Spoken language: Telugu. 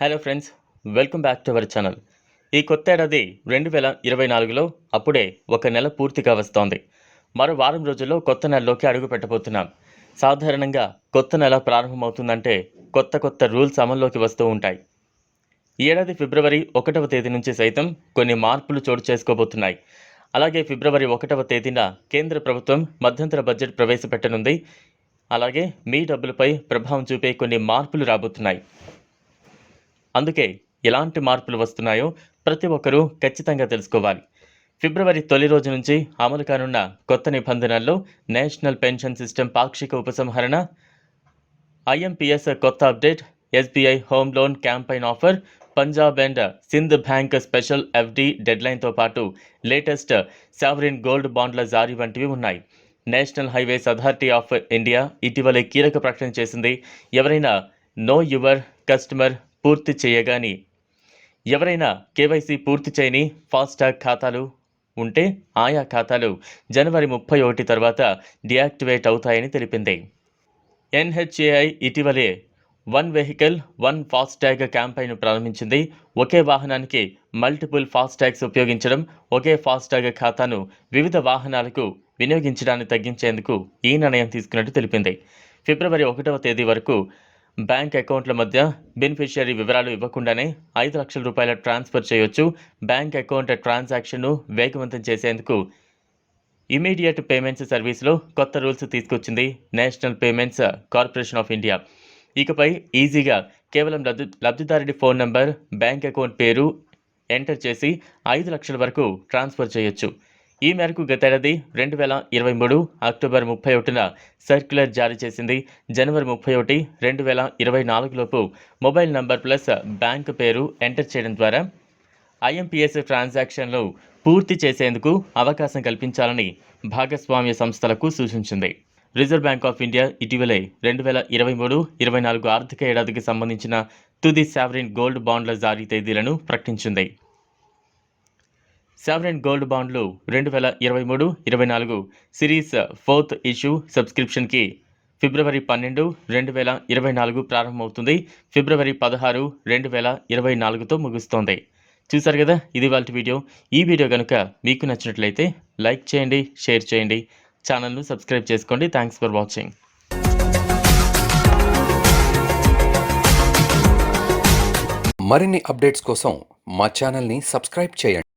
Hello friends welcome back to our channel ఈ కొత్త ఏడాది రెండు వేల ఇరవై నాలుగులో అప్పుడే ఒక నెల పూర్తిగా వస్తోంది. మరో వారం రోజుల్లో కొత్త నెలలోకి అడుగు పెట్టబోతున్నాం. సాధారణంగా కొత్త నెల ప్రారంభమవుతుందంటే కొత్త కొత్త రూల్స్ అమల్లోకి వస్తూ ఉంటాయి. ఈ ఏడాది ఫిబ్రవరి ఒకటవ తేదీ నుంచి సైతం కొన్ని మార్పులు చోటు చేసుకోబోతున్నాయి. అలాగే ఫిబ్రవరి ఒకటవ తేదీన కేంద్ర ప్రభుత్వం మధ్యంతర బడ్జెట్ ప్రవేశపెట్టనుంది. అలాగే మీ డబ్బులపై ప్రభావం చూపే కొన్ని మార్పులు రాబోతున్నాయి. అందుకే ఎలాంటి మార్పులు వస్తున్నాయో ప్రతి ఒక్కరూ ఖచ్చితంగా తెలుసుకోవాలి. ఫిబ్రవరి తొలి రోజు నుంచి అమలు కానున్న కొత్త నిబంధనల్లో నేషనల్ పెన్షన్ సిస్టమ్ పాక్షిక ఉపసంహరణ ఐఎంపీఎస్ కొత్త update SBI home loan campaign offer Punjab and Sindh Bank special FD డెడ్లైన్తో పాటు లేటెస్ట్ సావరిన్ గోల్డ్ బాండ్ల జారీ వంటివి ఉన్నాయి. National Highways Authority of India ఇటీవలే కీలక ప్రకటన చేసింది. ఎవరైనా నో యువర్ కస్టమర్ పూర్తి చేయగాని ఎవరైనా కేవైసీ పూర్తి చేయని ఫాస్టాగ్ ఖాతాలు ఉంటే ఆయా ఖాతాలు జనవరి ముప్పై ఒకటి తర్వాత డియాక్టివేట్ అవుతాయని తెలిపింది. ఎన్హెచ్ఏఐ ఇటీవలే one vehicle one FASTag campaign ప్రారంభించింది. ఒకే వాహనానికి మల్టిపుల్ ఫాస్టాగ్స్ ఉపయోగించడం ఒకే ఫాస్టాగ్ ఖాతాను వివిధ వాహనాలకు వినియోగించడాన్ని తగ్గించేందుకు ఈ నిర్ణయం తీసుకున్నట్టు తెలిపింది. ఫిబ్రవరి ఒకటవ తేదీ వరకు బ్యాంక్ అకౌంట్ల మధ్య బెనిఫిషియరీ వివరాలు ఇవ్వకుండానే ఐదు లక్షల రూపాయల ట్రాన్స్ఫర్ చేయొచ్చు. బ్యాంక్ అకౌంట్ ట్రాన్సాక్షన్ను వేగవంతం చేసేందుకు ఇమీడియట్ పేమెంట్స్ సర్వీస్లో కొత్త రూల్స్ తీసుకొచ్చింది National Payments Corporation of India. ఇకపై ఈజీగా కేవలం లబ్ధి లబ్ధిదారుడి ఫోన్ నంబర్ బ్యాంక్ అకౌంట్ పేరు ఎంటర్ చేసి ఐదు లక్షల వరకు ట్రాన్స్ఫర్ చేయొచ్చు. ఈ మేరకు గతేడాది రెండు వేల ఇరవై మూడు అక్టోబర్ ముప్పై ఒకటిన సర్క్యులర్ జారీ చేసింది. జనవరి ముప్పై ఒకటి రెండు వేల ఇరవై నాలుగులోపు మొబైల్ నంబర్ ప్లస్ బ్యాంక్ పేరు ఎంటర్ చేయడం ద్వారా ఐఎంపీఎస్ ట్రాన్సాక్షన్లు పూర్తి చేసేందుకు అవకాశం కల్పించాలని భాగస్వామ్య సంస్థలకు సూచించింది. రిజర్వ్ బ్యాంక్ ఆఫ్ ఇండియా ఇటీవలే రెండు వేల ఇరవై మూడు ఇరవై నాలుగు ఆర్థిక ఏడాదికి సంబంధించిన తుది సావరిన్ గోల్డ్ బాండ్ల జారీ తేదీలను ప్రకటించింది. సావరెన్ గోల్డ్ బాండ్లు రెండు వేల ఇరవై మూడు ఇరవై నాలుగు సిరీస్ ఫోర్త్ ఇష్యూ సబ్స్క్రిప్షన్కి ఫిబ్రవరి పన్నెండు రెండు వేల ఇరవై నాలుగు ప్రారంభమవుతుంది. ఫిబ్రవరి పదహారు రెండు వేల ఇరవై నాలుగుతో ముగుస్తోంది. చూసారు కదా ఇది వాళ్ళ వీడియో. ఈ వీడియో కనుక మీకు నచ్చినట్లయితే లైక్ చేయండి షేర్ చేయండి ఛానల్ను సబ్స్క్రైబ్ చేసుకోండి. థ్యాంక్స్ ఫర్ వాచింగ్ మరిన్ని అప్డేట్స్ కోసం మా ఛానల్ని సబ్స్క్రైబ్ చేయండి.